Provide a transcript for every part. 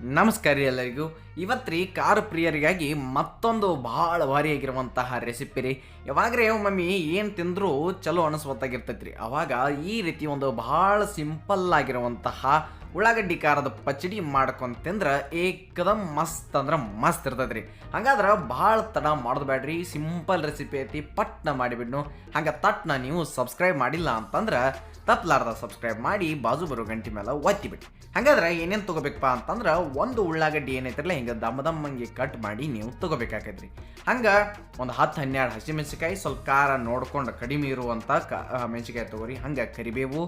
ನಮಸ್ಕಾರ ಎಲ್ಲರಿಗೂ. ಇವತ್ತು ರೀ ಕಾರು ಪ್ರಿಯರಿಗಾಗಿ ಮತ್ತೊಂದು ಭಾಳ ಭಾರಿಯಾಗಿರುವಂತಹ ರೆಸಿಪಿ ರೀ. ಯಾವಾಗ್ರೆ ಮಮ್ಮಿ ಏನು ತಿಂದರೂ ಚಲೋ ಅನಿಸ್ವತ್ತಾಗಿರ್ತೈತೆ ರೀ ಅವಾಗ ಈ ರೀತಿ ಒಂದು ಭಾಳ ಸಿಂಪಲ್ ಆಗಿರುವಂತಹ ಉಳ್ಳಾಗಡ್ಡಿ ಖಾರದ ಪಚಡಿ ಮಾಡ್ಕೊಂಡ್ ತಿಂದ್ರೆ ಏಕದಮ್ ಮಸ್ತ್ ಅಂದ್ರೆ ಮಸ್ತ್ ಇರ್ತೈತೆ ರೀ ಹಂಗಾದ್ರೆ ಭಾಳ ತಡ ಮಾಡೋದು ಬೇಡ್ರಿ ಸಿಂಪಲ್ ರೆಸಿಪಿ ಐತಿ, ಪಟ್ನ ಮಾಡಿಬಿಡ್ನು. ಹಂಗೆ ತಟ್ನ ನೀವು ಸಬ್ಸ್ಕ್ರೈಬ್ ಮಾಡಿಲ್ಲ ಅಂತಂದ್ರೆ ತಪ್ಲಾರ್ದ ಸಬ್ಸ್ಕ್ರೈಬ್ ಮಾಡಿ, ಬಾಜು ಬರೋ ಗಂಟೆ ಮೇಲೆ ಒತ್ತಿಬಿಡಿ. ಹಾಗಾದ್ರೆ ಏನೇನು ತೊಗೋಬೇಕಪ್ಪ ಅಂತಂದ್ರೆ ಒಂದು ಉಳ್ಳಾಗಡ್ಡಿ ಏನೈತಿರಲ್ಲ ಹಿಂಗೆ ದಮ್ಮ ದಮ್ಮಂಗೆ ಕಟ್ ಮಾಡಿ ನೀವು ತೊಗೋಬೇಕಾಕೈತ್ರಿ ಹಂಗೆ ಒಂದು ಹತ್ತು ಹನ್ನೆರಡು ಹಸಿಮೆಣಸಿಕಾಯಿ ಸ್ವಲ್ಪ ಖಾರ ನೋಡ್ಕೊಂಡು ಕಡಿಮೆ ಇರುವಂಥ ಕ ಮೆಣಸಿಕಾಯಿ ತೊಗೋರಿ. ಹಂಗೆ ಕರಿಬೇವು,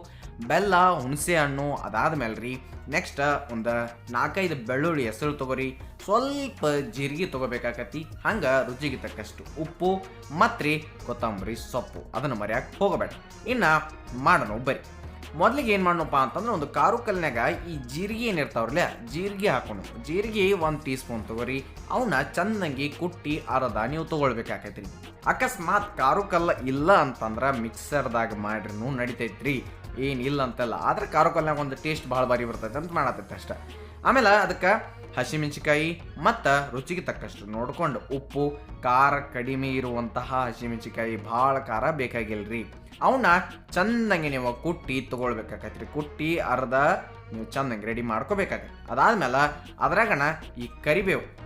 ಬೆಲ್ಲ, ಹುಣಸೆ ಹಣ್ಣು ಅದಾದ ಮೇಲೆ ರೀ ನೆಕ್ಸ್ಟ್ ಒಂದು ನಾಲ್ಕೈದು ಬೆಳ್ಳುಳ್ಳಿ ಹೆಸರು ತೊಗೊರಿ. ಸ್ವಲ್ಪ ಜೀರಿಗೆ ತೊಗೋಬೇಕಾಕತಿ. ಹಂಗೆ ರುಚಿಗೆ ತಕ್ಕಷ್ಟು ಉಪ್ಪು, ಮತ್ತು ಕೊತ್ತಂಬರಿ ಸೊಪ್ಪು. ಅದನ್ನು ಮರ್ಯಾಕೆ ಹೋಗಬೇಡ. ಇನ್ನು ಮಾಡೋಣ ಬರಿ ಮೊದಲಿಗೆ ಏನು ಮಾಡೋಣಪ್ಪ ಅಂತಂದ್ರೆ ಒಂದು ಕಾರು ಕಲ್ನಾಗ ಈ ಜೀರಿಗೆ ಏನಿರ್ತಾವ್ರಲ್ಲ ಜೀರಿಗೆ ಹಾಕೊಂಡು ಜೀರಿಗೆ ಒಂದು ಟೀ ಸ್ಪೂನ್ ತಗೋರಿ. ಅವನ್ನ ಚೆನ್ನಾಗಿ ಕುಟ್ಟಿ ಅರದ ನೀವು ತೊಗೊಳ್ಬೇಕಾಕೈತ್ರಿ. ಅಕಸ್ಮಾತ್ ಕಾರು ಕಲ್ಲ ಇಲ್ಲ ಅಂತಂದ್ರೆ ಮಿಕ್ಸರ್ದಾಗ ಮಾಡ್ರಿನೂ ನಡಿತೈತ್ರಿ. ಏನಿಲ್ಲ ಅಂತಲ್ಲ. ಆದ್ರೆ ಖಾರ ಕಲ್ನಾಗ ಒಂದು ಟೇಸ್ಟ್ ಭಾಳ ಬಾರಿ ಬರ್ತೈತೆ ಅಂತ ಮಾಡತೈತೆ ಅಷ್ಟೇ. ಆಮೇಲೆ ಅದಕ್ಕೆ ಹಸಿಮೆಣ್ಸಿಕಾಯಿ ಮತ್ತು ರುಚಿಗೆ ತಕ್ಕಷ್ಟು ನೋಡಿಕೊಂಡು ಉಪ್ಪು, ಖಾರ ಕಡಿಮೆ ಇರುವಂತಹ ಹಸಿಮೆಣಸಿಕಾಯಿ ಭಾಳ ಖಾರ ಬೇಕಾಗಿಲ್ರಿ. ಅವನ್ನ ಚಂದಂಗೆ ನೀವು ಕುಟ್ಟಿ ತೊಗೊಳ್ಬೇಕಾಕೈತ್ರಿ. ಕುಟ್ಟಿ ಅರ್ಧ ನೀವು ಚಂದಂಗೆ ರೆಡಿ ಮಾಡ್ಕೋಬೇಕಾಗತ್ತೆ. ಅದಾದ್ಮೇಲೆ ಅದ್ರಾಗಣ ಈ ಕರಿಬೇವು.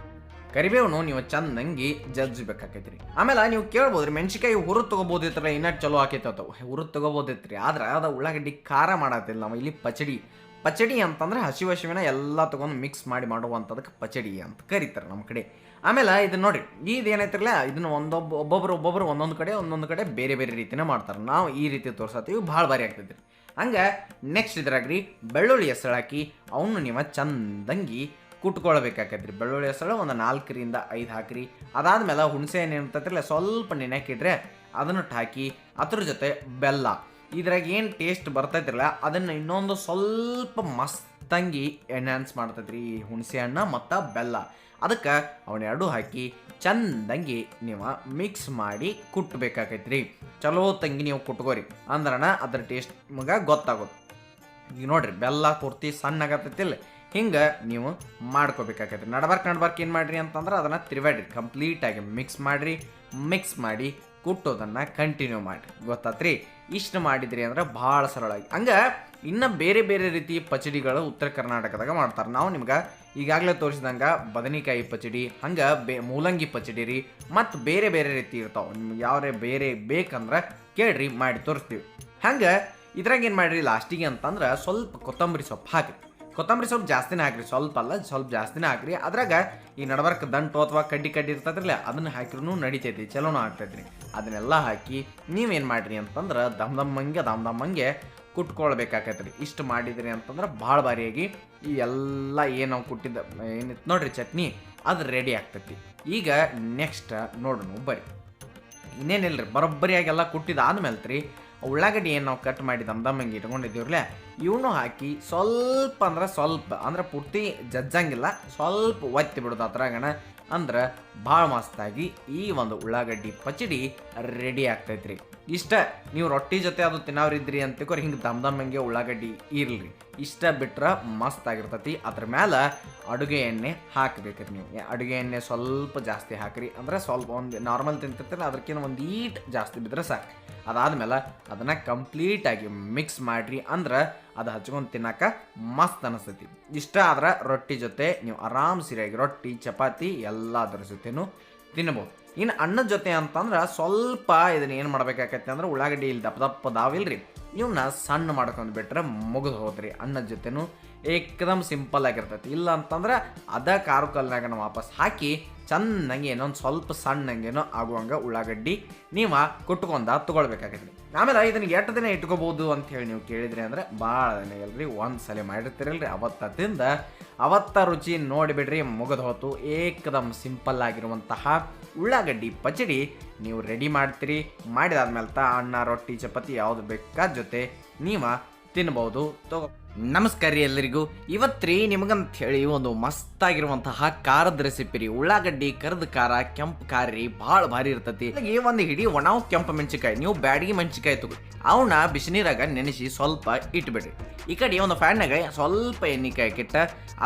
ಕರಿಬೇವನು, ನೀವು ಚಂದಂಗಿ ಜಜ್ಜಬೇಕಾಕೈತ್ರಿ. ಆಮೇಲೆ ನೀವು ಕೇಳ್ಬೋದ್ರಿ ಮೆಣಸಿಕಾಯಿ ಹುರು ತೊಗೋಬೋದಿತ್ತಲ್ಲ ಇನ್ನೂ ಚಲೋ ಆಕೈತೆ ಹುರು ಹುರಿದು ತೊಗೋಬೋದಿತ್ರಿ, ಆದ್ರೆ ಅದು ಉಳ್ಳಾಗಡ್ಡಿ ಖಾರ ಮಾಡತ್ತಿಲ್ಲ ನಾವು ಇಲ್ಲಿ ಪಚಡಿ. ಪಚಡಿ ಅಂತಂದ್ರೆ ಹಸಿ ಹಸಿವಿನ ಎಲ್ಲ ತಗೊಂಡು ಮಿಕ್ಸ್ ಮಾಡಿ ಮಾಡುವಂಥದಕ್ಕೆ ಪಚಡಿ ಅಂತ ಕರೀತಾರೆ ನಮ್ಮ ಕಡೆ. ಆಮೇಲೆ ಇದನ್ನ ನೋಡಿ ಇದು ಏನೈತಿರಲ್ಲ ಇದನ್ನ ಒಂದೊಬ್ಬ, ಒಬ್ಬೊಬ್ರು ಒಬ್ಬೊಬ್ರು ಒಂದೊಂದು ಕಡೆ ಒಂದೊಂದು ಕಡೆ ಬೇರೆ ಬೇರೆ ರೀತಿನೇ ಮಾಡ್ತಾರೆ. ನಾವು ಈ ರೀತಿ ತೋರ್ಸತ್ತೀವಿ ಭಾಳ ಭಾರಿ ಆಗ್ತೈತಿ ಹಂಗೆ ನೆಕ್ಸ್ಟ್ ಇದ್ರಾಗ್ರಿ, ಬೆಳ್ಳುಳ್ಳಿ ಹೆಸರು ಹಾಕಿ, ಅವನು ನೀವು ಚಂದಂಗಿ ಕುಟ್ಕೊಳ್ಬೇಕಾಕೈತ್ರಿ ಬೆಳ್ಳುಳ್ಳಿ ಹೆಸರು ಒಂದು ನಾಲ್ಕರಿಂದ ಐದು ಹಾಕ್ರಿ. ಅದಾದ್ಮೇಲೆ ಹುಣಸೆ ಹಣ್ಣು ಇರ್ತೈತ್ರಲ್ಲ, ಸ್ವಲ್ಪ ನೆನೆಕಿಟ್ರೆ ಅದನ್ನು ಹಾಕಿ ಅದ್ರ ಜೊತೆ ಬೆಲ್ಲ. ಇದ್ರಾಗ ಏನು ಟೇಸ್ಟ್ ಬರ್ತೈತಿರಲ್ಲ, ಅದನ್ನು ಇನ್ನೊಂದು ಸ್ವಲ್ಪ ಮಸ್ತಂಗಿ ಎನ್ಹಾನ್ಸ್ ಮಾಡ್ತೈತ್ರಿ ಈ ಹುಣಸೆ ಹಣ್ಣು ಮತ್ತು ಬೆಲ್ಲ. ಅದಕ್ಕೆ ಅವನ್ನೆರಡು ಹಾಕಿ ಚಂದಂಗಿ ನೀವು ಮಿಕ್ಸ್ ಮಾಡಿ ಕುಟ್ಟಬೇಕಾಕೈತ್ರಿ ಚಲೋ ತಂಗಿ ನೀವು ಕುಟ್ಕೋರಿ. ಅಂದ್ರಣ ಅದ್ರ ಟೇಸ್ಟ್ ನಿಮಗೆ ಗೊತ್ತಾಗುತ್ತೆ ಈಗ ನೋಡ್ರಿ, ಬೆಲ್ಲ ಪೂರ್ತಿ ಸಣ್ಣ ಆಗತ್ತೈತಿಲ್ಲ ಹಿಂಗೆ ನೀವು ಮಾಡ್ಕೋಬೇಕಾಗತ್ತೆ. ನಡ್ಬಾರ್ಕ್ ನಡ್ಬಾರ್ಕ್ ಏನು ಮಾಡ್ರಿ ಅಂತಂದ್ರೆ ಅದನ್ನು ತಿರುವಾಡ್ರಿ ಕಂಪ್ಲೀಟಾಗಿ ಮಿಕ್ಸ್ ಮಾಡಿರಿ. ಮಿಕ್ಸ್ ಮಾಡಿ ಕುಟ್ಟೋದನ್ನು ಕಂಟಿನ್ಯೂ ಮಾಡಿರಿ. ಗೊತ್ತಾತ್ರಿ? ಇಷ್ಟು ಮಾಡಿದ್ರಿ ಅಂದ್ರೆ ಭಾಳ ಸರಳಾಗಿ ಹಂಗೆ ಇನ್ನು ಬೇರೆ ಬೇರೆ ರೀತಿ ಪಚಡಿಗಳು ಉತ್ತರ ಕರ್ನಾಟಕದಾಗ ಮಾಡ್ತಾರೆ. ನಾವು ನಿಮ್ಗೆ ಈಗಾಗಲೇ ತೋರಿಸಿದಂಗೆ ಬದನೆಕಾಯಿ ಪಚಡಿ, ಹಂಗೆ ಬೇ ಮೂಲಂಗಿ ಪಚಡಿ ರೀ, ಮತ್ತು ಬೇರೆ ಬೇರೆ ರೀತಿ ಇರ್ತಾವೆ. ನಿಮ್ಗೆ ಯಾವ್ರೆ ಬೇರೆ ಬೇಕಂದ್ರೆ ಕೇಳ್ರಿ, ಮಾಡಿ ತೋರಿಸ್ತೀವಿ. ಹಂಗೆ ಇದ್ರಾಗ ಏನು ಮಾಡಿರಿ ಲಾಸ್ಟಿಗೆ ಅಂತಂದ್ರೆ ಸ್ವಲ್ಪ ಕೊತ್ತಂಬರಿ ಸೊಪ್ಪು ಹಾಕಿರಿ. ಕೊತ್ತಂಬರಿ ಸ್ವಲ್ಪ ಜಾಸ್ತಿನೇ ಹಾಕ್ರಿ. ಸ್ವಲ್ಪ ಅಲ್ಲ, ಸ್ವಲ್ಪ ಜಾಸ್ತಿನೇ ಹಾಕ್ರಿ. ಅದ್ರಾಗ ಈ ನಡಬರ್ಕ್ ದಂಟು ಅಥವಾ ಕಡ್ಡಿ ಕಡ್ಡಿ ಇರ್ತದ್ರಲ್ಲ ಅದನ್ನ ಹಾಕಿರೂ ನಡಿತೈತಿ, ಚಲೋನು ಆಗ್ತೈತ್ರಿ. ಅದನ್ನೆಲ್ಲ ಹಾಕಿ ನೀವೇನು ಮಾಡ್ರಿ ಅಂತಂದ್ರೆ ದಮ್ ದಮ್ಮಂಗೆ ದಮ್ ದಮ್ಮಂಗೆ ಕುಟ್ಕೊಳ್ಬೇಕಾಕೈತ್ರಿ. ಇಷ್ಟು ಮಾಡಿದ್ರಿ ಅಂತಂದ್ರೆ ಭಾಳ ಬಾರಿಯಾಗಿ ಈ ಎಲ್ಲ ಏನು ನಾವು ಕುಟ್ಟಿದ್ದ ಏನಿತ್ತು ನೋಡ್ರಿ ಚಟ್ನಿ, ಅದು ರೆಡಿ ಆಗ್ತೈತಿ. ಈಗ ನೆಕ್ಸ್ಟ್ ನೋಡೋಣ ಬರ್ರಿ ಬರೋಬ್ಬರಿಯಾಗಿ ಎಲ್ಲ ಕುಟ್ಟಿದ ಆದ್ಮೇಲೆ ರೀ ಉಳ್ಳಾಗಡ್ಡಿ ಏನು ನಾವು ಕಟ್ ಮಾಡಿ ದಮ್ ದಮ್ಮಂಗೆ ಇಟ್ಕೊಂಡಿದ್ದೀವ್ರಲ್ಲ, ಇವನು ಹಾಕಿ ಸ್ವಲ್ಪ ಅಂದ್ರೆ ಸ್ವಲ್ಪ, ಅಂದ್ರೆ ಪೂರ್ತಿ ಜಜ್ಜಂಗಿಲ್ಲ, ಸ್ವಲ್ಪ ಒತ್ತಿ ಬಿಡೋದು ಅದ್ರಾಗಣ ಅಂದ್ರೆ ಭಾಳ ಮಸ್ತಾಗಿ ಈ ಒಂದು ಉಳ್ಳಾಗಡ್ಡಿ ಪಚಡಿ ರೆಡಿ ಆಗ್ತೈತ್ರಿ. ಇಷ್ಟ, ನೀವು ರೊಟ್ಟಿ ಜೊತೆ ಅದು ತಿನ್ನೋರಿದ್ರಿ ಅಂತಿಕೋರಿ ಹಿಂಗೆ ದಮ್ ದಮ್ಮಂಗೆ ಉಳ್ಳಾಗಡ್ಡಿ ಇರ್ಲಿ ಇಷ್ಟ ಬಿಟ್ರೆ ಮಸ್ತ್ ಆಗಿರ್ತೈತಿ. ಅದ್ರ ಮೇಲೆ ಅಡುಗೆ ಎಣ್ಣೆ ಹಾಕ್ಬೇಕ್ರಿ ನೀವು. ಅಡುಗೆ ಎಣ್ಣೆ ಸ್ವಲ್ಪ ಜಾಸ್ತಿ ಹಾಕ್ರಿ. ಅಂದ್ರೆ ಸ್ವಲ್ಪ ಒಂದು ನಾರ್ಮಲ್ ತಿಂತಿರ್ತೀರ ಅದಕ್ಕಿಂತ ಒಂದು ಈಟ್ ಜಾಸ್ತಿ ಬಿದ್ರೆ ಸಾಕು. ಅದಾದ್ಮೇಲೆ ಅದನ್ನು ಕಂಪ್ಲೀಟಾಗಿ ಮಿಕ್ಸ್ ಮಾಡಿರಿ ಅಂದ್ರೆ ಅದು ಹಚ್ಕೊಂಡು ತಿನ್ನಕ ಮಸ್ತ್ ಅನಿಸ್ತೈತಿ. ಇಷ್ಟ ಆದ್ರೆ ರೊಟ್ಟಿ ಜೊತೆ ನೀವು ಆರಾಮ್ ಸರಿಯಾಗಿ ರೊಟ್ಟಿ, ಚಪಾತಿ ಎಲ್ಲದರ ಜೊತೆನೂ ತಿನ್ಬೋದು. ಇನ್ನು ಅಣ್ಣದ ಜೊತೆ ಅಂತಂದ್ರೆ ಸ್ವಲ್ಪ ಇದನ್ನ ಏನು ಮಾಡಬೇಕಾಗತ್ತೆ ಅಂದ್ರೆ ಉಳ್ಳಾಗಡ್ಡಿ ಇಲ್ಲಿ ದಪ್ಪ ದಪ್ಪ ದಾವಿಲ್ರಿ. ಇವನ್ನ ಸಣ್ಣ ಮಾಡ್ಕೊಂಡು ಬಿಟ್ರೆ ಮುಗಿದು ಹೋದ್ರಿ ಅನ್ನದ ಜೊತೆನೂ ಏಕದಮ್ ಸಿಂಪಲ್ ಆಗಿರ್ತೈತಿ. ಇಲ್ಲ ಅಂತಂದ್ರೆ ಅದ ಕಾರು ಕಲ್ನಾಗ ವಾಪಸ್ ಹಾಕಿ ಚೆನ್ನಾಗಿ ಒಂದು ಸ್ವಲ್ಪ ಸಣ್ಣಂಗೇನೋ ಆಗುವಂಗ ಉಳ್ಳಾಗಡ್ಡಿ ನೀವು ಕುಟ್ಕೊಂಡ ತೊಗೊಳ್ಬೇಕಾಗಿದ್ರಿ ಆಮೇಲೆ ಇದನ್ನ ಎಷ್ಟು ದಿನ ಇಟ್ಕೋಬೋದು ಅಂತ ಹೇಳಿ ನೀವು ಕೇಳಿದ್ರಿ ಅಂದ್ರೆ ಭಾಳ ದಿನ ಇಲ್ರಿ ಒಂದು ಸಲ ಮಾಡಿರ್ತೀರಲ್ರಿ. ಅವತ್ತ ತಿಂದ ಅವತ್ತ ರುಚಿ ನೋಡಿಬಿಡ್ರಿ, ಮುಗಿದು ಹೋತು. ಏಕದಮ್ ಸಿಂಪಲ್ ಆಗಿರುವಂತಹ ಉಳ್ಳಾಗಡ್ಡಿ ಪಚಡಿ ನೀವು ರೆಡಿ ಮಾಡ್ತೀರಿ. ಮಾಡಿದಾದ್ಮೇಲೆ ತ ಅನ್ನ, ರೊಟ್ಟಿ, ಚಪಾತಿ ಯಾವುದು ಬೇಕಾದ ಜೊತೆ ನೀವು ತಿನ್ಬೋದು ತಗೋ ನಮಸ್ಕಾರ ರೀ ಎಲ್ಲರಿಗೂ. ಇವತ್ತು ರೀ ನಿಮಗಂತ ಹೇಳಿ ಒಂದು ಮಸ್ತಾಗಿರುವಂತಹ ಖಾರದ ರೆಸಿಪಿ ರೀ. ಉಳ್ಳಾಗಡ್ಡಿ, ಕರ್ದ ಖಾರ, ಕೆಂಪು ಖಾರ ರೀ. ಭಾಳ ಭಾರಿ ಇರ್ತತಿ. ಒಂದು ಹಿಡಿ ಒಣವು ಕೆಂಪು ಮೆಣಸಿಕಾಯಿ ನೀವು ಬ್ಯಾಡಗಿ ಮೆಣಸಿಕಾಯಿ ತಗೋ ಅವನ್ನ ಬಿಸಿನೀರಾಗ ನೆನೆಸಿ ಸ್ವಲ್ಪ ಇಟ್ಬಿಡ್ರಿ. ಈ ಕಡೆ ಒಂದು ಫ್ಯಾನ್ನಾಗ ಸ್ವಲ್ಪ ಎಣ್ಣೆಕಾಯಿ ಕಿಟ್ಟ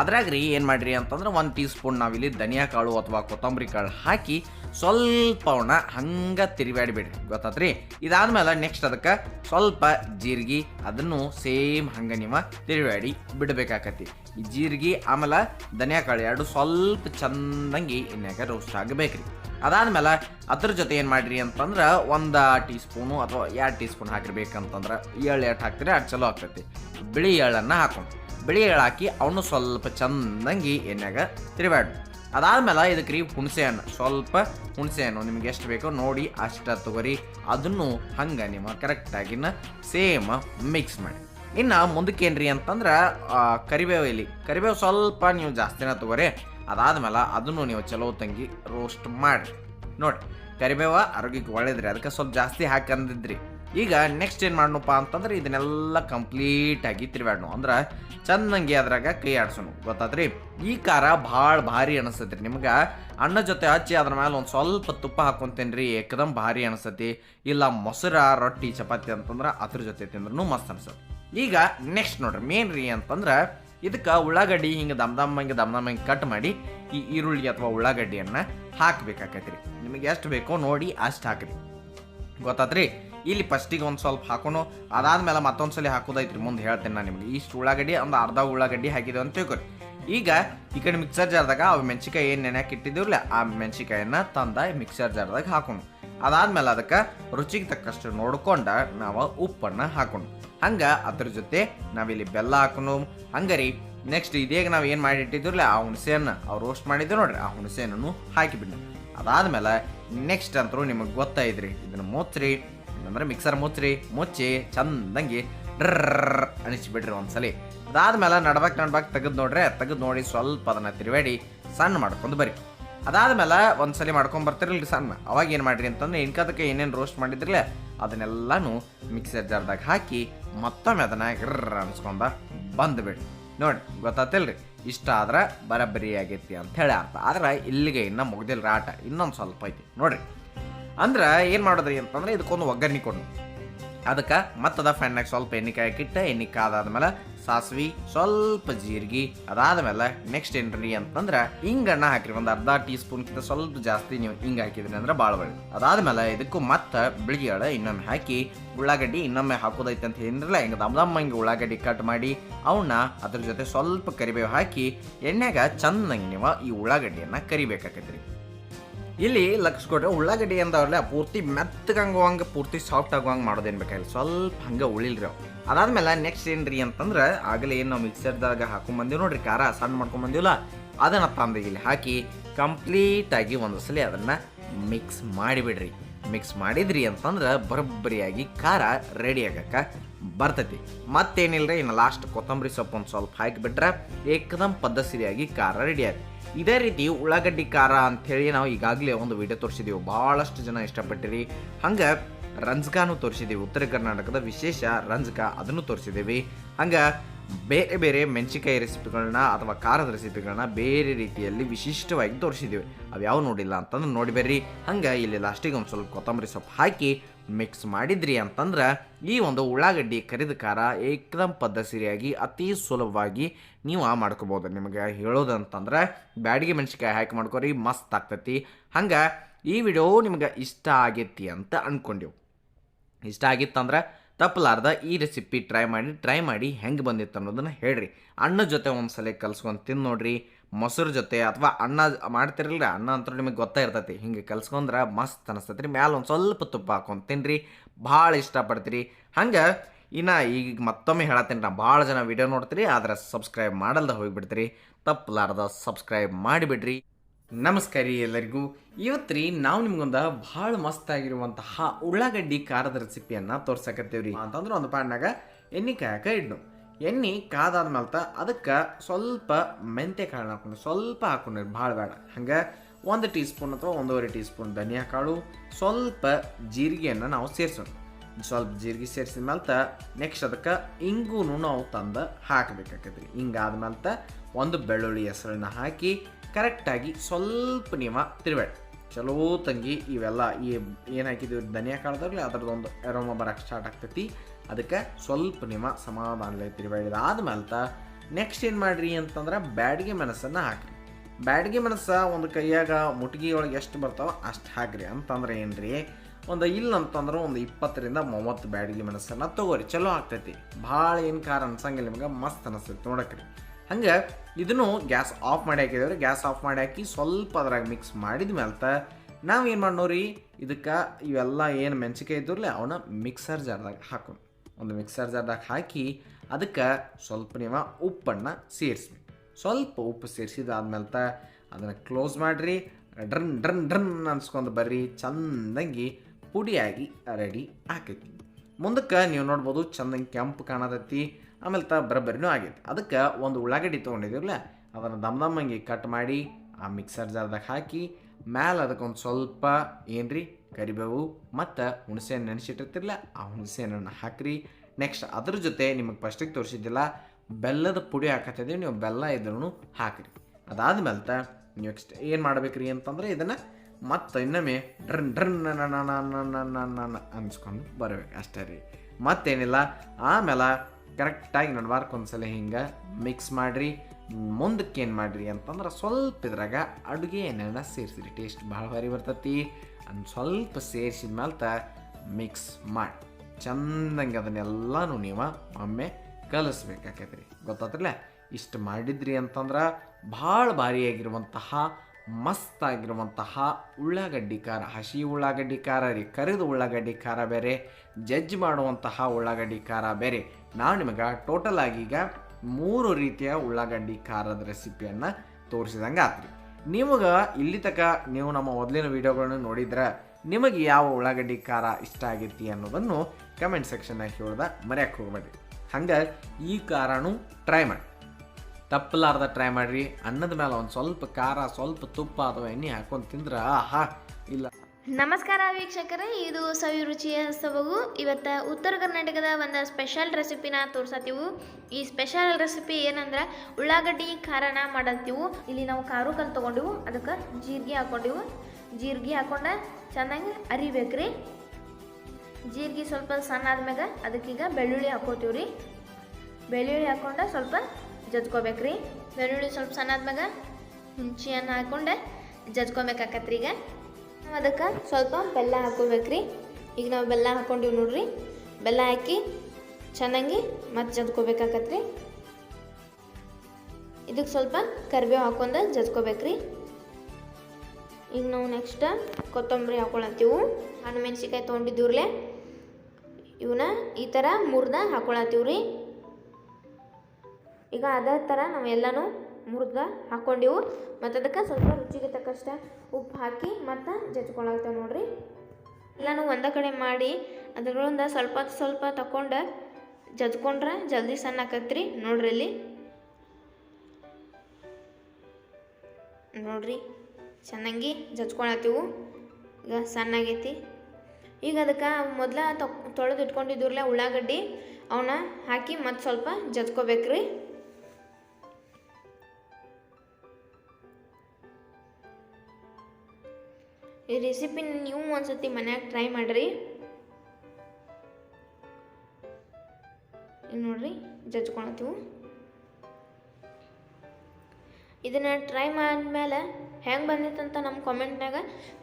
ಅದ್ರಾಗ ರೀ ಏನು ಮಾಡ್ರಿ ಅಂತಂದ್ರೆ ಒಂದು ಟೀ ಸ್ಪೂನ್ ನಾವಿಲ್ಲಿ ಧನಿಯಾ ಕಾಳು ಅಥವಾ ಕೊತ್ತಂಬರಿ ಕಾಳು ಹಾಕಿ ಸ್ವಲ್ಪ ಅವನ್ನ ಹಂಗೆ ತಿರುಗಾಡಿಬಿಡ್ರಿ ಗೊತ್ತಾತ್ರಿ? ಇದಾದ್ಮೇಲೆ ನೆಕ್ಸ್ಟ್ ಅದಕ್ಕೆ ಸ್ವಲ್ಪ ಜೀರಿಗೆ, ಅದನ್ನು ಸೇಮ್ ಹಂಗೆ ನೀವು ತಿರುಗಾಡಿ ಬಿಡಬೇಕಾಕತಿ ಈ ಜೀರಿಗೆ, ಆಮೇಲೆ ಧನಿಯಾ ಕಾಳು ಎರಡು ಸ್ವಲ್ಪ ಚಂದಂಗಿ ಎಣ್ಣೆಗೆ ರೋಸ್ಟ್ ಆಗಬೇಕ್ರಿ. ಅದಾದ್ಮೇಲೆ ಅದ್ರ ಜೊತೆ ಏನು ಮಾಡಿರಿ ಅಂತಂದ್ರೆ ಒಂದು ಟೀ ಸ್ಪೂನು ಅಥವಾ ಎರಡು ಟೀ ಸ್ಪೂನ್ ಹಾಕಿರ್ಬೇಕಂತಂದ್ರೆ ಎಳ್ಳು ಎಷ್ಟು ಹಾಕ್ತೀರಿ ಅಷ್ಟು ಚಲೋ ಆಗ್ತೈತಿ. ಬಿಳಿ ಎಳ್ಳನ್ನು ಹಾಕೊಂಡು ಬಿಳಿ ಎಳ್ಳು ಹಾಕಿ ಅವನು ಸ್ವಲ್ಪ ಚಂದಂಗಿ ಎಣ್ಣೆಗ ತಿರುಗಾಡಿ ಅದಾದ್ಮೇಲೆ ಇದಕ್ಕೆ ರೀ ಹುಣಸೆ ಹಣ್ಣು. ಸ್ವಲ್ಪ ಹುಣಸೆ ಹಣ್ಣು ನಿಮ್ಗೆ ಎಷ್ಟು ಬೇಕೋ ನೋಡಿ ಅಷ್ಟ ತಗೋರಿ. ಅದನ್ನು ಹಂಗೆ ನಿಮ್ಮ ಕರೆಕ್ಟಾಗಿನ ಸೇಮ್ ಮಿಕ್ಸ್ ಮಾಡಿ. ಇನ್ನು ಮುಂದಕ್ಕೇನ್ರಿ ಅಂತಂದ್ರೆ ಕರಿಬೇವು ಇಲ್ಲಿ ಕರಿಬೇವು ಸ್ವಲ್ಪ ನೀವು ಜಾಸ್ತಿನ ತಗೋರಿ. ಅದಾದ್ಮೇಲೆ ಅದನ್ನು ನೀವು ಚಲೋ ತಂಗಿ ರೋಸ್ಟ್ ಮಾಡಿ ನೋಡಿ ಕರಿಬೇವ ಆರೋಗ್ಯಕ್ಕೆ ಒಳ್ಳೇದ್ರಿ. ಅದಕ್ಕೆ ಸ್ವಲ್ಪ ಜಾಸ್ತಿ ಹಾಕಂದಿದ್ರಿ. ಈಗ ನೆಕ್ಸ್ಟ್ ಏನು ಮಾಡೋಣಪ್ಪ ಅಂತಂದ್ರೆ ಇದನ್ನೆಲ್ಲ ಕಂಪ್ಲೀಟ್ ಆಗಿ ತಿರುಗಾಡ್ನು ಅಂದ್ರೆ ಚಂದಂಗೆ ಅದ್ರಾಗ ಕೈ ಆಡ್ಸೋನು. ಗೊತ್ತಾದ್ರಿ ಈ ಖಾರ ಭಾಳ ಭಾರಿ ಅನಿಸ್ತೈತ್ರಿ ನಿಮ್ಗೆ. ಅಣ್ಣ ಜೊತೆ ಹಚ್ಚಿ ಅದ್ರ ಮೇಲೆ ಒಂದು ಸ್ವಲ್ಪ ತುಪ್ಪ ಹಾಕೊಂತೇನ್ರಿ, ಏಕದಮ್ ಭಾರಿ ಅನಿಸ್ತತಿ. ಇಲ್ಲ ಮೊಸರ, ರೊಟ್ಟಿ, ಚಪಾತಿ ಅಂತಂದ್ರೆ ಅದ್ರ ಜೊತೆ ತಿಂದ್ರೂ ಮಸ್ತ್ ಅನ್ಸತ್ತೆ. ಈಗ ನೆಕ್ಸ್ಟ್ ನೋಡ್ರಿ ಮೇನ್ ರೀ ಅಂತಂದ್ರೆ ಇದಕ್ಕೆ ಉಳ್ಳಾಗಡ್ಡಿ ಹಿಂಗೆ ದಮ್ ದಮ್ ಹಿಂಗೆ ದಮ್ ದಮ್ ಹಿಂಗೆ ಕಟ್ ಮಾಡಿ ಈ ಈರುಳ್ಳಿ ಅಥವಾ ಉಳ್ಳಾಗಡ್ಡಿಯನ್ನು ಹಾಕ್ಬೇಕಾಕೈತ್ರಿ. ನಿಮಗೆ ಎಷ್ಟು ಬೇಕೋ ನೋಡಿ ಅಷ್ಟು ಹಾಕ್ರಿ. ಗೊತ್ತಾತ್ರಿ? ಇಲ್ಲಿ ಫಸ್ಟಿಗೆ ಒಂದು ಸ್ವಲ್ಪ ಹಾಕೋನು ಅದಾದಮೇಲೆ ಮತ್ತೊಂದು ಸಲ ಹಾಕೋದೈತ್ರಿ, ಮುಂದೆ ಹೇಳ್ತೇನೆ ನಾನು ನಿಮಗೆ. ಇಷ್ಟು ಉಳ್ಳಾಗಡ್ಡಿ, ಒಂದು ಅರ್ಧ ಉಳ್ಳಾಗಡ್ಡಿ ಹಾಕಿದ್ದೇವೆ ಅಂತ ತಿಳ್ಕೊರಿ ಈಗ ಈ ಕಡೆ ಮಿಕ್ಸರ್ ಜಾರ್ದಾಗ ಅವು ಮೆಣಸಿಕಾಯಿ ಏನು ನೆನೆಯಾಕೆ ಇಟ್ಟಿದ್ದೀವಲ್ಲ ಆ ಮೆಣಸಿಕಾಯನ್ನ ತಂದ ಮಿಕ್ಸರ್ ಜಾರ್ದಾಗ ಹಾಕೋನು ಅದಾದ್ಮೇಲೆ ಅದಕ್ಕೆ ರುಚಿಗೆ ತಕ್ಕಷ್ಟು ನೋಡ್ಕೊಂಡ ನಾವು ಉಪ್ಪನ್ನು ಹಾಕೋಣ. ಹಂಗೆ ಅದ್ರ ಜೊತೆ ನಾವಿಲ್ಲಿ ಬೆಲ್ಲ ಹಾಕೋನು. ಹಂಗರಿ ನೆಕ್ಸ್ಟ್ ಇದೇಗ ನಾವು ಏನು ಮಾಡಿ ಇಟ್ಟಿದ್ರಲ್ಲ ಆ ಹುಣಸೆಯನ್ನು ಅವ್ರು ರೋಸ್ಟ್ ಮಾಡಿದ್ರು ನೋಡ್ರಿ, ಆ ಹುಣಸೆಯನ್ನು ಹಾಕಿಬಿಡಿ ಅದಾದ್ಮೇಲೆ ನೆಕ್ಸ್ಟ್ ಅಂತರೂ ನಿಮಗೆ ಗೊತ್ತಾಯ್ತ್ರಿ, ಇದನ್ನು ಮುಚ್ಚ್ರಿ ಅಂದ್ರೆ ಮಿಕ್ಸರ್ ಮುಚ್ಚ್ರಿ ಮುಚ್ಚಿ ಚಂದಂಗಿ ಡ್ರರ್ ಅನಿಸ್ಬಿಡ್ರಿ ಒಂದ್ಸಲಿ. ಅದಾದ್ಮೇಲೆ ನಡ್ಬೇಕು ನಡ್ಬೇಕು ತೆಗೆದು ನೋಡ್ರಿ, ತೆಗೆದು ನೋಡಿ ಸ್ವಲ್ಪ ಅದನ್ನ ತಿರ್ಬೇಡಿ ಸಣ್ಣ ಮಾಡ್ಕೊಂಡು ಬರ್ರಿ. ಅದಾದ್ಮೇಲೆ ಒಂದ್ಸಲ ಮಾಡ್ಕೊಂಡ್ ಬರ್ತಿರಲ್ರಿ ಸಣ್ಣ. ಅವಾಗ ಏನು ಮಾಡ್ರಿ ಅಂತಂದ್ರೆ ಇನ್ಕದಕ್ಕೆ ಏನೇನು ರೋಸ್ಟ್ ಮಾಡಿದ್ರಲ್ಲ, ಅದನ್ನೆಲ್ಲಾನು ಮಿಕ್ಸರ್ ಜಾರ್ದಾಗ ಹಾಕಿ ಮತ್ತೊಮ್ಮೆ ಅದನ್ನ ಗಿರ್ರ ಅನ್ಸ್ಕೊಂಡ ಬಂದ್ಬಿಡ್ರಿ. ನೋಡಿ ಗೊತ್ತಾತಿಲ್ರಿ? ಇಷ್ಟ ಆದ್ರೆ ಬರಬ್ಬರಿ ಆಗೈತಿ ಅಂತ ಹೇಳಿ ಅರ್ಥ. ಆದ್ರೆ ಇಲ್ಲಿಗೆ ಇನ್ನ ಮುಗ್ದಿಲ್ರಿ ಆಟ. ಇನ್ನೊಂದು ಸ್ವಲ್ಪ ಐತಿ. ನೋಡ್ರಿ. ಅಂದ್ರೆ ಏನು ಮಾಡೋದ್ರಿ ಅಂತಂದ್ರೆ ಇದಕ್ಕೊಂದು ಒಗ್ಗರಣೆ ಕೊಡು ಅದಕ್ಕೆ ಮತ್ತದ ಫ್ಯಾನ್ನಾಗ ಸ್ವಲ್ಪ ಎಣ್ಣೆ ಕಿಟ್ಟ ಎಣ್ಣೆ ಕಾದಾದ್ಮೇಲೆ ಸಾಸ್ವಿ, ಸ್ವಲ್ಪ ಜೀರಿಗೆ ಅದಾದ್ಮೇಲೆ ನೆಕ್ಸ್ಟ್ ಏನ್ರಿ ಅಂತಂದ್ರೆ ಹಿಂಗಣ್ಣ ಹಾಕಿರಿ. ಒಂದು ಅರ್ಧ ಟೀ ಸ್ಪೂನ್ಕಿಂತ ಸ್ವಲ್ಪ ಜಾಸ್ತಿ ನೀವು ಹಿಂಗೆ ಹಾಕಿದ್ರಿ ಅಂದ್ರೆ ಭಾಳ ಒಳ್ಳೆ ಅದಾದ್ಮೇಲೆ ಇದಕ್ಕೂ ಮತ್ತೆ ಬಿಳಿಗೆಳ ಇನ್ನೊಮ್ಮೆ ಹಾಕಿ, ಉಳ್ಳಾಗಡ್ಡಿ ಇನ್ನೊಮ್ಮೆ ಹಾಕೋದೈತೆ ಅಂತ ಏನಿರಲ್ಲ ಹಿಂಗೆ ದಮ್ ಹಿಂಗೆ ಉಳ್ಳಾಗಡ್ಡಿ ಕಟ್ ಮಾಡಿ ಅವನ್ನ ಅದ್ರ ಜೊತೆ ಸ್ವಲ್ಪ ಕರಿಬೇವು ಹಾಕಿ, ಎಣ್ಣೆಗ ಚಂದಂಗೆ ನೀವು ಈ ಉಳ್ಳಾಗಡ್ಡಿಯನ್ನ ಕರಿಬೇಕಾಕೈತ್ರಿ. ಇಲ್ಲಿ ಲಕ್ಷಕೊಟ್ರೆ ಉಳ್ಳಾಗಡ್ಡಿ ಅಂದವ್ರಲ್ಲ ಪೂರ್ತಿ ಮೆತ್ತಗಂಗುವಂಗೆ ಪೂರ್ತಿ ಸಾಫ್ಟ್ ಆಗುವಂಗೆ ಮಾಡೋದೇನು ಬೇಕಾಗಿಲ್ಲ ಸ್ವಲ್ಪ ಹಂಗೆ ಉಳಿಲ್ರಿ ಅವು. ಅದಾದ್ಮೇಲೆ ನೆಕ್ಸ್ಟ್ ಏನ್ರಿ ಅಂತಂದ್ರೆ, ಆಗಲೇ ಏನು ನಾವು ಮಿಕ್ಸರ್ದಾಗ ಹಾಕೊಂಬಂದಿವಿ ನೋಡ್ರಿ, ಖಾರ ಸಣ್ಣ ಮಾಡ್ಕೊಂಬಂದಿವಲ್ಲ ಅದನ್ನ ತಂದು ಇಲ್ಲಿ ಹಾಕಿ ಕಂಪ್ಲೀಟಾಗಿ ಒಂದು ಸಲ ಅದನ್ನು ಮಿಕ್ಸ್ ಮಾಡಿಬಿಡ್ರಿ. ಮಿಕ್ಸ್ ಮಾಡಿದ್ರಿ ಅಂತಂದ್ರೆ ಬರೋಬ್ಬರಿಯಾಗಿ ಖಾರ ರೆಡಿ ಆಗಕ್ಕೆ ಬರ್ತೈತಿ. ರೀ ಇನ್ನು ಲಾಸ್ಟ್ ಕೊತ್ತಂಬರಿ ಸೊಪ್ಪು ಒಂದು ಸ್ವಲ್ಪ ಹಾಕಿಬಿಟ್ರೆ ಏಕದಮ್ ಪದ್ಧತಿಯಾಗಿ ಖಾರ ರೆಡಿ ಆಯ್ತು. ಇದೇ ರೀತಿ ಉಳ್ಳಾಗಡ್ಡಿ ಖಾರ ಅಂಥೇಳಿ ನಾವು ಈಗಾಗಲೇ ಒಂದು ವಿಡಿಯೋ ತೋರಿಸಿದ್ದೀವಿ ಭಾಳಷ್ಟು ಜನ ಇಷ್ಟಪಟ್ಟಿರಿ. ಹಂಗೆ ರಂಜ್ಕಾನು ತೋರಿಸಿದ್ದೀವಿ ಉತ್ತರ ಕರ್ನಾಟಕದ ವಿಶೇಷ ರಂಜ್ಕ ಅದನ್ನು ತೋರಿಸಿದ್ದೀವಿ ಹಂಗೆ ಬೇರೆ ಬೇರೆ ಮೆಣಸಿಕಾಯಿ ರೆಸಿಪಿಗಳನ್ನ ಅಥವಾ ಖಾರದ ರೆಸಿಪಿಗಳನ್ನ ಬೇರೆ ರೀತಿಯಲ್ಲಿ ವಿಶಿಷ್ಟವಾಗಿ ತೋರಿಸಿದ್ದೀವಿ ಅವು ಯಾವ ನೋಡಿಲ್ಲ ಅಂತಂದ್ರೆ ನೋಡಿಬೇರಿ ಹಂಗೆ ಇಲ್ಲಿ ಲಾಸ್ಟಿಗೆ ಒಂದು ಸ್ವಲ್ಪ ಕೊತ್ತಂಬರಿ ಸೊಪ್ಪು ಹಾಕಿ ಮಿಕ್ಸ್ ಮಾಡಿದ್ರಿ ಅಂತಂದ್ರೆ ಈ ಒಂದು ಉಳ್ಳಾಗಡ್ಡಿ ಕರಿದ ಖಾರ ಏಕದಮ್ ಪದ್ಧತಿಯಾಗಿ ಅತಿ ಸುಲಭವಾಗಿ ನೀವು ಆ ಮಾಡ್ಕೋಬೋದು. ನಿಮಗೆ ಹೇಳೋದಂತಂದ್ರೆ ಬ್ಯಾಡಿಗೆ ಮೆಣಸಿಕಾಯಿ ಹಾಕಿ ಮಾಡ್ಕೊರಿ, ಮಸ್ತ್ ಆಗ್ತೈತಿ. ಹಂಗೆ ಈ ವಿಡಿಯೋ ನಿಮ್ಗೆ ಇಷ್ಟ ಆಗೈತಿ ಅಂತ ಅಂದ್ಕೊಂಡೆವು ಇಷ್ಟ ಆಗಿತ್ತಂದ್ರೆ ತಪ್ಪಲಾರ್ದ ಈ ರೆಸಿಪಿ ಟ್ರೈ ಮಾಡಿ ಟ್ರೈ ಮಾಡಿ ಹೆಂಗೆ ಬಂದಿತ್ತು ಅನ್ನೋದನ್ನು ಹೇಳ್ರಿ. ಅಣ್ಣ ಜೊತೆ ಒಂದು ಸಲ ಕಲ್ಸ್ಕೊಂಡು ತಿಂದು ಮೊಸರು ಜೊತೆ ಅಥವಾ ಅನ್ನ ಮಾಡ್ತಿರಲಿಲ್ಲ ಅನ್ನ ಅಂತ ನಿಮಗೆ ಗೊತ್ತಾ ಇರ್ತೈತಿ. ಹಿಂಗೆ ಕಲ್ಸ್ಕೊಂಡ್ರೆ ಮಸ್ತ್ ಅನಿಸ್ತೈತಿ ರೀ ಮ್ಯಾಲೆ ಒಂದು ಸ್ವಲ್ಪ ತುಪ್ಪ ಹಾಕೊಂಡು ತಿನ್ರಿ. ಭಾಳ ಇಷ್ಟಪಡ್ತೀರಿ. ಹಂಗೆ ಇನ್ನು ಈಗ ಮತ್ತೊಮ್ಮೆ ಹೇಳತ್ತೀನಿ ನಾ. ಭಾಳ ಜನ ವಿಡಿಯೋ ನೋಡ್ತೀರಿ, ಆದ್ರೆ ಸಬ್ಸ್ಕ್ರೈಬ್ ಮಾಡಲ್ದ ಹೋಗಿಬಿಡ್ತೀರಿ. ತಪ್ಪಲಾರ್ದ ಸಬ್ಸ್ಕ್ರೈಬ್ ಮಾಡಿಬಿಡ್ರಿ. ನಮಸ್ಕಾರ ರೀ ಎಲ್ಲರಿಗೂ. ಇವತ್ತು ರೀ ನಾವು ನಿಮ್ಗೊಂದು ಭಾಳ ಮಸ್ತ್ ಆಗಿರುವಂತಹ ಉಳ್ಳಾಗಡ್ಡಿ ಖಾರದ ರೆಸಿಪಿಯನ್ನು ತೋರ್ಸಕತ್ತೇವ್ರಿ. ಅಂತಂದ್ರೆ ಒಂದು ಪಾಡ್ನಾಗ ಎಣ್ಣೆ ಕಾಯಕ ಇಡ್ನು. ಎಣ್ಣೆ ಕಾದಾದ್ಮೇಲೆ ಅದಕ್ಕೆ ಸ್ವಲ್ಪ ಮೆಂತ್ಯ ಕಾಳು ಹಾಕೊಂಡು ಸ್ವಲ್ಪ ಹಾಕೊಂಡಿರಿ ಭಾಳ ಬೇಡ. ಹಂಗೆ ಒಂದು ಟೀ ಸ್ಪೂನ್ ಅಥವಾ ಒಂದೂವರೆ ಟೀ ಸ್ಪೂನ್ ಧನಿಯಾ ಕಾಳು, ಸ್ವಲ್ಪ ಜೀರಿಗೆಯನ್ನು ನಾವು ಸೇರಿಸೋಣ. ಸ್ವಲ್ಪ ಜೀರಿಗೆ ಸೇರಿಸಿದ ಮೇಲೆ ನೆಕ್ಸ್ಟ್ ಅದಕ್ಕೆ ಇಂಗು ನಾವು ತಂದು ಹಾಕಬೇಕಾಕೈತ್ರಿ. ಹಿಂಗಾದ್ಮೇಲೆ ಒಂದು ಬೆಳ್ಳುಳ್ಳಿ ಹೆಸರನ್ನ ಹಾಕಿ ಕರೆಕ್ಟಾಗಿ ಸ್ವಲ್ಪ ನೀವ ತಿರುಬೇಡಿ. ಚಲೋ ತಂಗಿ ಇವೆಲ್ಲ ಈ ಏನು ಹಾಕಿದ್ದೀವಿ ಧನಿಯಾ ಕಾಳದಾಗಲಿ ಅದ್ರದ್ದೊಂದು ಎರೋಮ ಬರಕ್ಕೆ ಸ್ಟಾರ್ಟ್ ಆಗ್ತೈತಿ. ಅದಕ್ಕೆ ಸ್ವಲ್ಪ ನಿಮ್ಮ ಸಮಾಧಾನ ತಿರುಬೇಡಿದ ಆದ್ಮೇಲೆ ನೆಕ್ಸ್ಟ್ ಏನು ಮಾಡಿರಿ ಅಂತಂದ್ರೆ ಬ್ಯಾಡ್ಗೆ ಮೆಣಸನ್ನು ಹಾಕ್ರಿ. ಬ್ಯಾಡ್ಗೆ ಮೆಣಸು ಒಂದು ಕೈಯಾಗ ಮುಟ್ಗಿ ಎಷ್ಟು ಬರ್ತಾವೋ ಅಷ್ಟು ಹಾಕ್ರಿ. ಅಂತಂದ್ರೆ ಏನ್ರಿ? ಒಂದು ಇಲ್ಲ ಅಂತಂದ್ರೆ ಒಂದು ಇಪ್ಪತ್ತರಿಂದ ಮೂವತ್ತು ಬ್ಯಾಡ್ಗೆ ಮೆಣಸನ್ನು ತೊಗೋರಿ. ಚಲೋ ಆಗ್ತೈತಿ. ಭಾಳ ಏನು ಖಾರ ಅನ್ಸಂಗಿಲ್ಲ ನಿಮ್ಗೆ, ಮಸ್ತ್ ಅನಿಸ್ತೈತಿ ನೋಡಕ್ರಿ. ಹಂಗೆ ಇದನ್ನು ಗ್ಯಾಸ್ ಆಫ್ ಮಾಡಿ ಹಾಕಿದೇವ್ರಿ ಗ್ಯಾಸ್ ಆಫ್ ಮಾಡಿ ಹಾಕಿ ಸ್ವಲ್ಪ ಅದ್ರಾಗ ಮಿಕ್ಸ್ ಮಾಡಿದ ಮೇಲೆ ನಾವು ಏನು ಮಾಡೋರಿ ಇದಕ್ಕೆ ಇವೆಲ್ಲ ಏನು ಮೆಣಸಿಕಾಯಿ ಇದ್ರಲ್ಲೇ, ಅವನ್ನ ಮಿಕ್ಸರ್ ಜಾರ್ದಾಗ ಹಾಕೋಣ. ಒಂದು ಮಿಕ್ಸರ್ ಜಾರ್ದಾಗ ಹಾಕಿ ಅದಕ್ಕೆ ಸ್ವಲ್ಪ ನೀವು ಉಪ್ಪನ್ನು ಸೇರಿಸ್ಬೇಕು ಸ್ವಲ್ಪ ಉಪ್ಪು ಸೇರಿಸಿದಾದ್ಮೇಲೆ ಅದನ್ನು ಕ್ಲೋಸ್ ಮಾಡಿರಿ. ಡ್ರನ್ ಡ್ರನ್ ಡ್ರನ್ ಅನ್ಸ್ಕೊಂಡು ಬರ್ರಿ. ಚಂದಂಗಿ ಪುಡಿಯಾಗಿ ರೆಡಿ ಆಕೈತಿ. ಮುಂದಕ್ಕೆ ನೀವು ನೋಡ್ಬೋದು ಚಂದಂಗೆ ಕೆಂಪು ಕಾಣತೈತಿ. ಆಮೇಲೆ ತ ಬರಬರಿನೂ ಆಗೈತಿ. ಅದಕ್ಕೆ ಒಂದು ಉಳ್ಳಾಗಡ್ಡಿ ತೊಗೊಂಡಿದ್ದೀವಲ್ಲ ಅದನ್ನು ದಮ್ ದಮ್ಮಂಗೆ ಕಟ್ ಮಾಡಿ ಆ ಮಿಕ್ಸರ್ ಜಾರ್ದಾಗ ಹಾಕಿ, ಮ್ಯಾಲೆ ಅದಕ್ಕೊಂದು ಸ್ವಲ್ಪ ಸ್ವಲ್ಪ ಏನ್ರಿ ಕರಿಬೇವು ಮತ್ತು ಹುಣಸೆ ನೆನೆಸಿಟ್ಟಿರ್ತಿರಲ್ಲ ಆ ಹುಣಸೆ ಹಣ್ಣನ್ನು ಹಾಕ್ರಿ. ನೆಕ್ಸ್ಟ್ ಅದ್ರ ಜೊತೆ ನಿಮಗೆ ಫಸ್ಟಿಗೆ ತೋರಿಸಿದ್ದಿಲ್ಲ, ಬೆಲ್ಲದ ಪುಡಿ ಹಾಕತ್ತಿದ್ದೀವಿ ನೀವು ಬೆಲ್ಲ ಇದ್ರೂ ಹಾಕ್ರಿ. ಅದಾದ್ಮೇಲೆ ನೆಕ್ಸ್ಟ್ ಏನು ಮಾಡ್ಬೇಕ್ರಿ ಅಂತಂದ್ರೆ ಇದನ್ನು ಮತ್ತೆ ಇನ್ನೊಮ್ಮೆ ಡ್ರನ್ ಡ್ರನ್ ಅನ್ಸ್ಕೊಂಡು ಬರ್ಬೇಕು ಅಷ್ಟೇ ರೀ. ಮತ್ತೇನಿಲ್ಲ, ಆಮೇಲೆ ಕರೆಕ್ಟಾಗಿ ನಡ್ಬಾರ್ಕು ಒಂದ್ಸಲ ಹಿಂಗೆ ಮಿಕ್ಸ್ ಮಾಡಿರಿ. ಮುಂದಕ್ಕೆ ಏನು ಮಾಡಿರಿ ಅಂತಂದ್ರೆ ಸ್ವಲ್ಪ ಇದ್ರಾಗ ಅಡುಗೆ ಎಣ್ಣೆನ ಸೇರಿಸಿರಿ ಟೇಸ್ಟ್ ಭಾಳ ಭಾರಿ ಬರ್ತೈತಿ. ಅದನ್ನ ಸ್ವಲ್ಪ ಸೇರಿಸಿದ ಮೇಲೆ ಮಿಕ್ಸ್ ಮಾಡಿ. ಚಂದಂಗೆ ಅದನ್ನೆಲ್ಲನೂ ನೀವು ಒಮ್ಮೆ ಕಲಿಸ್ಬೇಕಾಕೈತ್ರಿ. ಗೊತ್ತಾತ್ರಲ್ಲ? ಇಷ್ಟು ಮಾಡಿದ್ರಿ ಅಂತಂದ್ರೆ ಭಾಳ ಭಾರಿಯಾಗಿರುವಂತಹ ಮಸ್ತ್ ಆಗಿರುವಂತಹ ಉಳ್ಳಾಗಡ್ಡಿ ಖಾರ, ಹಸಿ ಉಳ್ಳಾಗಡ್ಡಿ ಖಾರ ರೀ, ಕರಿದ ಉಳ್ಳಾಗಡ್ಡಿ ಖಾರ ಬೇರೆ ಜಡ್ಜ್ ಮಾಡುವಂತಹ ಉಳ್ಳಾಗಡ್ಡಿ ಖಾರ ಬೇರೆ. ನಾವು ನಿಮಗೆ ಟೋಟಲ್ ಆಗಿ ಈಗ ಮೂರು ರೀತಿಯ ಉಳ್ಳಾಗಡ್ಡಿ ಖಾರದ ರೆಸಿಪಿಯನ್ನು ತೋರಿಸಿದಂಗೆ ಆತ್ರಿ ನಿಮಗೆ ಇಲ್ಲಿ ತನಕ ನೀವು ನಮ್ಮ ಮೊದಲಿನ ವೀಡಿಯೋಗಳನ್ನು ನೋಡಿದ್ರೆ ನಿಮಗೆ ಯಾವ ಉಳ್ಳಾಗಡ್ಡಿ ಖಾರ ಇಷ್ಟ ಆಗೈತಿ ಅನ್ನೋದನ್ನು ಕಮೆಂಟ್ ಸೆಕ್ಷನ್ನಾಗ ಹೇಳ್ದ ಮರೆಯಕ್ಕೆ ಹೋಗ್ಬೇಡಿ ಹಂಗೆ ಈ ಖಾರನೂ ಟ್ರೈ ಮಾಡಿ. ತಪ್ಪಲಾರ್ದ ಟ್ರೈ ಮಾಡಿರಿ. ಅನ್ನದ ಮೇಲೆ ಒಂದು ಸ್ವಲ್ಪ ಖಾರ, ಸ್ವಲ್ಪ ತುಪ್ಪ ಅಥವಾ ಎಣ್ಣೆ ಹಾಕೊಂಡು ತಿಂದ್ರೆ, ಆಹಾ, ಇಲ್ಲ. ನಮಸ್ಕಾರ ವೀಕ್ಷಕರೇ, ಇದು ಸವಿ ರುಚಿಯ ಸೊಬಗು. ಇವತ್ತು ಉತ್ತರ ಕರ್ನಾಟಕದ ಒಂದು ಸ್ಪೆಷಲ್ ರೆಸಿಪಿನ ತೋರ್ಸತ್ತೀವು. ಈ ಸ್ಪೆಷಲ್ ರೆಸಿಪಿ ಏನಂದ್ರೆ ಉಳ್ಳಾಗಡ್ಡಿ ಖಾರನ ಮಾಡತ್ತೀವು ಇಲ್ಲಿ ನಾವು ಖಾರು ಕಲ್ ತೊಗೊಂಡಿವು, ಅದಕ್ಕೆ ಜೀರಿಗೆ ಹಾಕೊಂಡಿವು. ಜೀರಿಗೆ ಹಾಕೊಂಡ ಚೆನ್ನಾಗಿ ಅರಿಬೇಕ್ರಿ. ಜೀರಿಗೆ ಸ್ವಲ್ಪ ಸಣ್ಣ ಆದ್ಮ್ಯಾಗ ಅದಕ್ಕೀಗ ಬೆಳ್ಳುಳ್ಳಿ ಹಾಕೋತೀವಿ ರೀ ಬೆಳ್ಳುಳ್ಳಿ ಹಾಕೊಂಡ ಸ್ವಲ್ಪ ಜಜ್ಕೋಬೇಕ್ರಿ. ಬೆಳ್ಳುಳ್ಳಿ ಸ್ವಲ್ಪ ಸಣ್ಣ ಆದ್ಮ್ಯಾಗ ಹುಂಚಿಯನ್ನು ಹಾಕೊಂಡೆ ಜಜ್ಕೊಬೇಕಾಕತ್ರಿ ಈಗ ಅದಕ್ಕೆ ಸ್ವಲ್ಪ ಬೆಲ್ಲ ಹಾಕೋಬೇಕ್ರಿ. ಈಗ ನಾವು ಬೆಲ್ಲ ಹಾಕ್ಕೊಂಡಿವಿ ನೋಡ್ರಿ. ಬೆಲ್ಲ ಹಾಕಿ ಚೆನ್ನಾಗಿ ಮತ್ತೆ ರೀ ಇದಕ್ಕೆ ಸ್ವಲ್ಪ ಕರಿಬೇವು ಹಾಕೊಂಡು ಜಜ್ಕೋಬೇಕ್ರಿ. ಈಗ ನಾವು ನೆಕ್ಸ್ಟ್ ಕೊತ್ತಂಬರಿ ಹಾಕೊಳತ್ತೀವು. ಹಣ್ಣು ಮೆಣಸಿಕಾಯಿ ತೊಗೊಂಡಿದ್ದೀವ್ರಲೆ ಇವನ್ನ ಈ ಥರ ಮುರ್ದ ರೀ ಈಗ ಅದೇ ಥರ ನಾವೆಲ್ಲನೂ ಮುರಿದ ಹಾಕ್ಕೊಂಡಿವು ಮತ್ತು ಅದಕ್ಕೆ ಸ್ವಲ್ಪ ರುಚಿಗೆ ತಕ್ಕಷ್ಟ ಉಪ್ಪು ಹಾಕಿ ಮತ್ತು ಜಜ್ಕೊಳತ್ತೇವೆ ನೋಡ್ರಿ. ಎಲ್ಲನೂ ಒಂದೇ ಕಡೆ ಮಾಡಿ ಅದ್ರೊಳಗಿಂದ ಸ್ವಲ್ಪ ಸ್ವಲ್ಪ ತಕೊಂಡು ಜಜ್ಕೊಂಡ್ರೆ ಜಲ್ದಿ ಸಣ್ಣ ಆಕತ್ರಿ ನೋಡ್ರಿ ಇಲ್ಲಿ ನೋಡ್ರಿ ಚೆನ್ನಾಗಿ ಜಜ್ಕೊಳತ್ತೀವು ಈಗ ಸಣ್ಣ ಆಗೈತಿ. ಈಗ ಅದಕ್ಕೆ ಮೊದಲ ತೊಳೆದು ಇಟ್ಕೊಂಡಿದ್ರಲ್ಲ ಉಳ್ಳಾಗಡ್ಡಿ ಅವನ್ನ ಹಾಕಿ ಮತ್ತು ಸ್ವಲ್ಪ ಜಜ್ಕೋಬೇಕ್ರಿ. ಈ ರೆಸಿಪಿ ನೀವು ಒಂದ್ಸತಿ ಮನ್ಯಾಗ ಟ್ರೈ ಮಾಡಿರಿ. ಈಗ ನೋಡ್ರಿ, ಜಜ್ಕೊಳತ್ತೀವಿ. ಇದನ್ನು ಟ್ರೈ ಮಾಡಿದ್ಮೇಲೆ ಹೆಂಗೆ ಬಂದಿತ್ತಂತ ನಮ್ಮ ಕಾಮೆಂಟ್ನಾಗ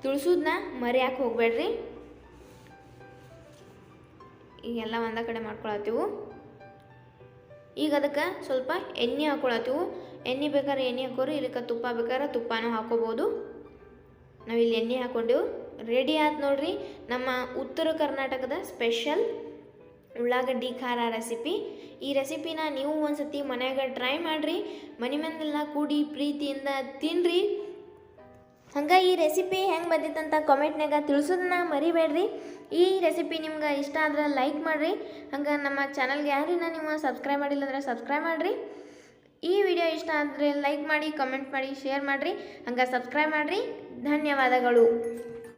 ತಿಳಿಸೋದನ್ನ ಮರೆಯಾಕೆ ಹೋಗಬೇಡ್ರಿ. ಈಗೆಲ್ಲ ಒಂದೇ ಕಡೆ ಮಾಡ್ಕೊಳತ್ತೀವಿ. ಈಗ ಅದಕ್ಕೆ ಸ್ವಲ್ಪ ಎಣ್ಣೆ ಹಾಕ್ಕೊಳತ್ತೀವಿ ಎಣ್ಣೆ ಬೇಕಾದ್ರೆ ಎಣ್ಣೆ ಹಾಕೋರು ಇದಕ್ಕೆ ತುಪ್ಪ ಬೇಕಾದ್ರೆ ತುಪ್ಪನೂ ಹಾಕೋಬೋದು. ನಾವಿಲ್ಲಿ ಎಣ್ಣೆ ಹಾಕೊಂಡೆವು ರೆಡಿ ಆಯ್ತು ನೋಡ್ರಿ. ನಮ್ಮ ಉತ್ತರ ಕರ್ನಾಟಕದ ಸ್ಪೆಷಲ್ ಉಳ್ಳಾಗಡ್ಡಿ ಖಾರ ರೆಸಿಪಿ ಈ ರೆಸಿಪಿನ ನೀವು ಒಂದ್ಸತಿ ಮನೆಯಾಗ ಟ್ರೈ ಮಾಡಿರಿ. ಮನೆ ಮಂದೆಲ್ಲ ಕೂಡಿ ಪ್ರೀತಿಯಿಂದ ತಿನ್ನಿರಿ ಹಂಗೆ ಈ ರೆಸಿಪಿ ಹೆಂಗೆ ಬಂದಿತ್ತಂತ ಕಾಮೆಂಟ್ನಾಗ ತಿಳಿಸೋದನ್ನ ಮರಿಬೇಡ್ರಿ. ಈ ರೆಸಿಪಿ ನಿಮ್ಗೆ ಇಷ್ಟ ಆದ್ರೆ ಲೈಕ್ ಮಾಡಿರಿ. ಹಂಗೆ ನಮ್ಮ ಚಾನಲ್ಗೆ ಯಾರಿನ ನೀವು ಸಬ್ಸ್ಕ್ರೈಬ್ ಮಾಡಿಲ್ಲ ಅಂದ್ರೆ ಸಬ್ಸ್ಕ್ರೈಬ್ ಮಾಡಿರಿ. ಈ ವಿಡಿಯೋ ಇಷ್ಟ ಆದರೆ ಲೈಕ್ ಮಾಡಿ ಕಮೆಂಟ್ ಮಾಡಿ ಶೇರ್ ಮಾಡಿರಿ. ಹಂಗೆ ಸಬ್ಸ್ಕ್ರೈಬ್ ಮಾಡಿರಿ. ಧನ್ಯವಾದಗಳು.